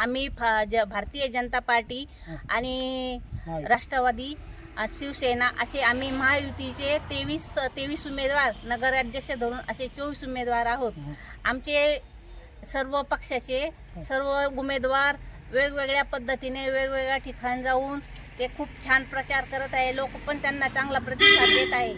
आम्ही फा- ज- भारतीय जनता पार्टी आणि राष्ट्रवादी शिवसेना असे आम्ही महायुतीचे तेवीस तेवीस उमेदवार नगराध्यक्ष धरून असे चोवीस उमेदवार आहोत. आमचे सर्व पक्षाचे सर्व उमेदवार वेगवेगळ्या पद्धतीने वेगवेगळ्या ठिकाणी जाऊन ते खूप छान प्रचार करत आहे. लोक पण त्यांना चांगला प्रतिसाद देत आहे.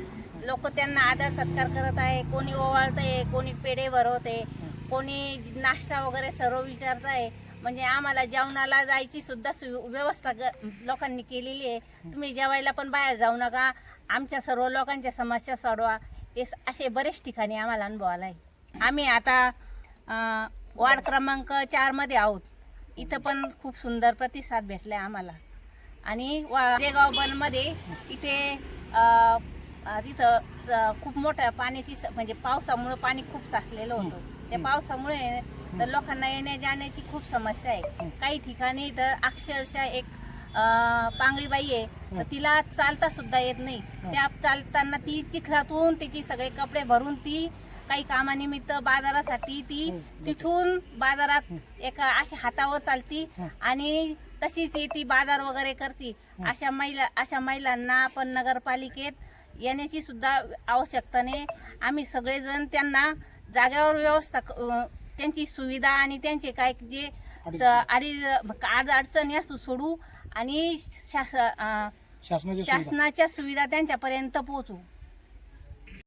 लोक त्यांना आदर सत्कार करत आहे. कोणी ओवाळत आहे कोणी पेढे भरवते कोणी नाश्ता वगैरे सर्व विचारत आहे. म्हणजे आम्हाला जेवणाला जायची सुद्धा सु- व्यवस्था ग- लोकांनी केलेली आहे. तुम्ही जेवायला पण बाहेर जाऊ नका. आमच्या सर्व लोकांच्या समस्या सोडवा. हे असे बरेच ठिकाणी आम्हाला अनुभव आला आहे. आम्ही आता वार्ड क्रमांक चारमध्ये आहोत. इथं पण खूप सुंदर प्रतिसाद भेटला आम्हाला. आणि वाडेगाव बनमध्ये इथे तिथं खूप मोठ्या पाण्याची स- म्हणजे पावसामुळे पाणी खूप साचलेलं होतं. त्या पावसामुळे तर लोकांना येण्या जाण्याची खूप समस्या आहे. काही ठिकाणी तर अक्षरशः एक अं, पांगळी बाई आहे तर तिला चालता सुद्धा येत नाही. त्या चालताना ती चिखलातून तिची सगळे कपडे भरून ती काही कामानिमित्त बाजारासाठी ती तिथून बाजारात एका अशा हातावर चालती आणि तशीच ती बाजार वगैरे करते. अशा महिला अशा महिलांना आपण नगरपालिकेत येण्याची सुद्धा आवश्यकता नाही. आम्ही सगळेजण त्यांना जागेवर व्यवस्था त्यांची सुविधा आणि त्यांचे काय जे अडी अडचणी असू सोडू आणि शास शासनाच्या सुविधा त्यांच्यापर्यंत पोहोचू.